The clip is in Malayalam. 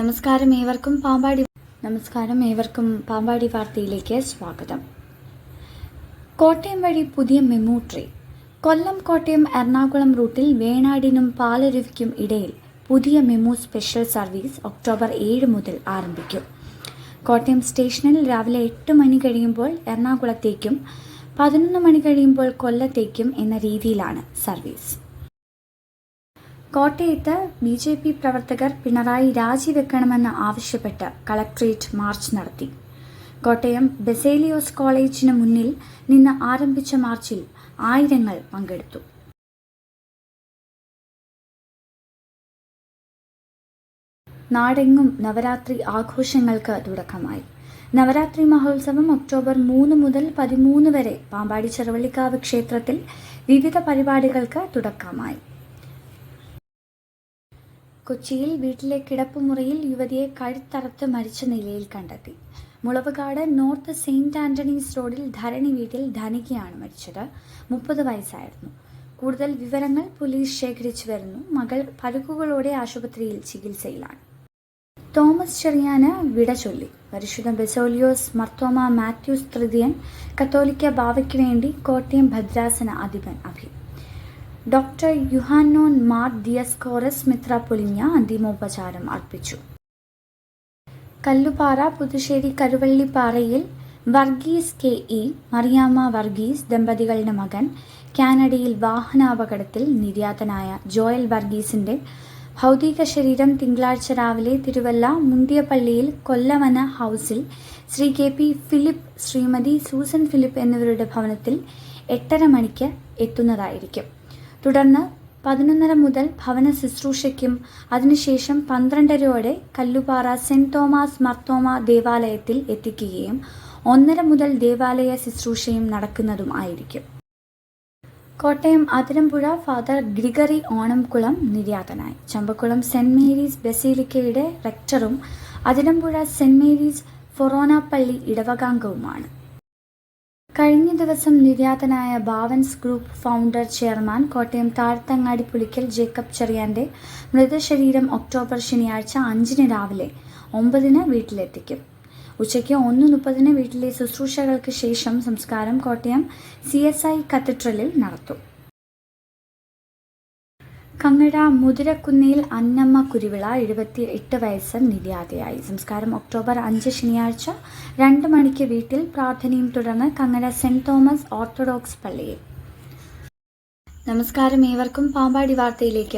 നമസ്കാരം ഏവർക്കും പാമ്പാടി നമസ്കാരം ഏവർക്കും പാമ്പാടി വാർത്തയിലേക്ക് സ്വാഗതം. കോട്ടയം വഴി പുതിയ മെമു ട്രെയിൻ കൊല്ലം കോട്ടയം എറണാകുളം റൂട്ടിൽ വേണാടിനും പാലരുവിക്കും ഇടയിൽ പുതിയ മെമു സ്പെഷ്യൽ സർവീസ് ഒക്ടോബർ ഏഴ് മുതൽ ആരംഭിക്കും. കോട്ടയം സ്റ്റേഷനിൽ രാവിലെ എട്ട് മണി കഴിയുമ്പോൾ എറണാകുളത്തേക്കും പതിനൊന്ന് മണി കഴിയുമ്പോൾ കൊല്ലത്തേക്കും എന്ന രീതിയിലാണ് സർവീസ്. കോട്ടയത്ത് ബി ജെ പി പ്രവർത്തകർ പിണറായി രാജിവെക്കണമെന്ന് ആവശ്യപ്പെട്ട് കളക്ട്രേറ്റ് മാർച്ച് നടത്തി. കോട്ടയം ബെസേലിയോസ് കോളേജിന് മുന്നിൽ നിന്ന് ആരംഭിച്ച മാർച്ചിൽ ആയിരങ്ങൾ പങ്കെടുത്തു. നാടെങ്ങും നവരാത്രി ആഘോഷങ്ങൾക്ക് തുടക്കമായി. നവരാത്രി മഹോത്സവം ഒക്ടോബർ മൂന്ന് മുതൽ പതിമൂന്ന് വരെ പാമ്പാടി ചെറുവള്ളിക്കാവ് ക്ഷേത്രത്തിൽ വിവിധ പരിപാടികൾക്ക് തുടക്കമായി. കൊച്ചിയിൽ വീട്ടിലെ കിടപ്പുമുറിയിൽ യുവതിയെ കഴുത്തറത്ത് മരിച്ച നിലയിൽ കണ്ടെത്തി. മുളവുകാട് നോർത്ത് സെയിന്റ് ആന്റണീസ് റോഡിൽ ധരണി വീട്ടിൽ ധനികയാണ് മരിച്ചത്. മുപ്പത് വയസ്സായിരുന്നു. കൂടുതൽ വിവരങ്ങൾ പോലീസ് ശേഖരിച്ചു വരുന്നു. മകൾ പരുക്കുകളോടെ ആശുപത്രിയിൽ ചികിത്സയിലാണ്. തോമസ് ചെറിയാന് വിട ചൊല്ലി. പരിശുദ്ധ ബെസോലിയോസ് മർത്തോമ മാത്യൂസ് തൃതീയൻ കത്തോലിക്ക ബാവയ്ക്ക് വേണ്ടി കോട്ടയം ഭദ്രാസന അധിപൻ അഭി ഡോക്ടർ യുഹാനോൻ മാർ ദിയസ്കോറസ് മിത്ര പൊലിഞ്ഞ അന്തിമോപചാരം അർപ്പിച്ചു. കല്ലുപാറ പുതുശ്ശേരി കരുവള്ളിപ്പാറയിൽ വർഗീസ് കെ. ഇ. മറിയാമ്മ വർഗീസ് ദമ്പതികളുടെ മകൻ കാനഡയിൽ വാഹനാപകടത്തിൽ നിര്യാതനായ ജോയൽ വർഗീസിന്റെ ഭൗതിക ശരീരം തിങ്കളാഴ്ച രാവിലെ തിരുവല്ല മുണ്ടിയപ്പള്ളിയിൽ കൊല്ലവന ഹൗസിൽ Shri K. P. Philip Shrimati Susan Philip എന്നിവരുടെ ഭവനത്തിൽ എട്ടര മണിക്ക് എത്തുന്നതായിരിക്കും. തുടർന്ന് പതിനൊന്നര മുതൽ ഭവന ശുശ്രൂഷയ്ക്കും അതിനുശേഷം പന്ത്രണ്ടരയോടെ കല്ലുപാറ സെന്റ് തോമസ് മർത്തോമ ദേവാലയത്തിൽ എത്തിക്കുകയും ഒന്നര മുതൽ ദേവാലയ ശുശ്രൂഷയും നടക്കുന്നതുമായിരിക്കും കോട്ടയം അതിരമ്പുഴ ഫാദർ ഗ്രിഗറി ഓണംകുളം നിര്യാതനായി. ചമ്പക്കുളം സെന്റ് മേരീസ് ബസീലിക്കയുടെ റെക്ടറും അതിരമ്പുഴ സെന്റ് മേരീസ് ഫൊറോനാപ്പള്ളി ഇടവകാംഗവുമാണ്. കഴിഞ്ഞ ദിവസം നിര്യാതനായ Bavans group founder chairman Kottayam Thazhathangadi Pulickal Jacob ചെറിയാന്റെ മൃതശരീരം ഒക്ടോബർ ശനിയാഴ്ച അഞ്ചിന് രാവിലെ ഒമ്പതിന് വീട്ടിലെത്തിക്കും. ഉച്ചയ്ക്ക് ഒന്ന് മുപ്പതിന് വീട്ടിലെ ശുശ്രൂഷകൾക്ക് ശേഷം സംസ്കാരം കോട്ടയം സി എസ് ഐ കത്തീഡ്രലിൽ നടത്തും. കങ്ങഴ മുതിരക്കുന്നിയിൽ അന്നമ്മ കുരുവിള എഴുപത്തി എട്ട് വയസ്സ് നിര്യാതയായി. സംസ്കാരം ഒക്ടോബർ അഞ്ച് ശനിയാഴ്ച രണ്ട് മണിക്ക് വീട്ടിൽ പ്രാർത്ഥനയും തുടർന്ന് കങ്ങഴ സെന്റ് തോമസ് ഓർത്തഡോക്സ് പള്ളിയിൽ. നമസ്കാരം. ഏവർക്കും പാമ്പാടി വാർത്തയിലേക്ക്